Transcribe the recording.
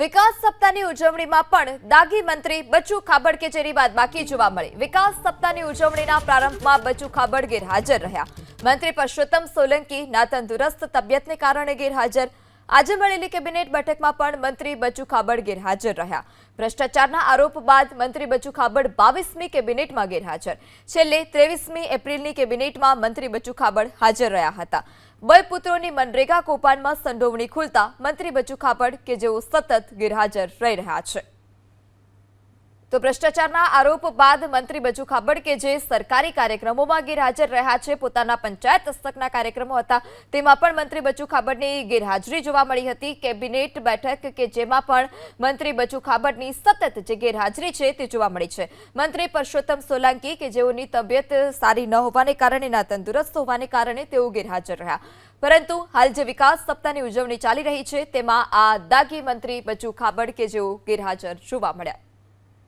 વિકાસ સપ્તાહની ઉજવણીમાં પણ દાગી મંત્રી બચુ ખાબડ કે જેની બાદ બાકી જોવા મળી. વિકાસ સપ્તાહની ઉજવણીના પ્રારંભમાં બચુ ખાબડ ગેરહાજર રહ્યા. મંત્રી પરસોત્તમ સોલંકી ના તંદુરસ્ત તબિયતને કારણે ગેરહાજર. આજે મળેલી કેબિનેટ બેઠકમાં પણ મંત્રી બચુ ખાબડ ગેરહાજર રહ્યા. ભ્રષ્ટાચારના આરોપ બાદ મંત્રી બચુ ખાબડ બાવીસમી કેબિનેટમાં ગેરહાજર. છેલ્લે ત્રેવીસમી એપ્રિલની કેબિનેટમાં મંત્રી બચુ ખાબડ હાજર રહ્યા હતા. બે પુત્રોની મનરેગા કૌભાંડમાં સંડોવણી ખુલતા મંત્રી બચુ ખાબડ કે જેઓ સતત ગેરહાજર રહી રહ્યા છે. તો ભ્રષ્ટાચારના આરોપ બાદ મંત્રી બજુ ખાબડ કે જે સરકારી કાર્યક્રમોમાં ગેરહાજર રહ્યા છે, પોતાના પંચાયત હસ્તકના કાર્યક્રમો હતા, તેમાં પણ મંત્રી બચુ ખાબડની ગેરહાજરી જોવા મળી હતી. કેબિનેટ બેઠક કે જેમાં પણ મંત્રી બચુ ખાબડની સતત જે ગેરહાજરી છે તે જોવા મળી છે. મંત્રી પરસોત્તમ સોલાંકી કે જેઓની તબિયત સારી ન હોવાને કારણે ના તંદુરસ્ત હોવાને કારણે તેઓ ગેરહાજર રહ્યા. પરંતુ હાલ જે વિકાસ સપ્તાહની ઉજવણી ચાલી રહી છે, તેમાં આ દાગી મંત્રી બચુ ખાબડ કે જેઓ ગેરહાજર જોવા મળ્યા.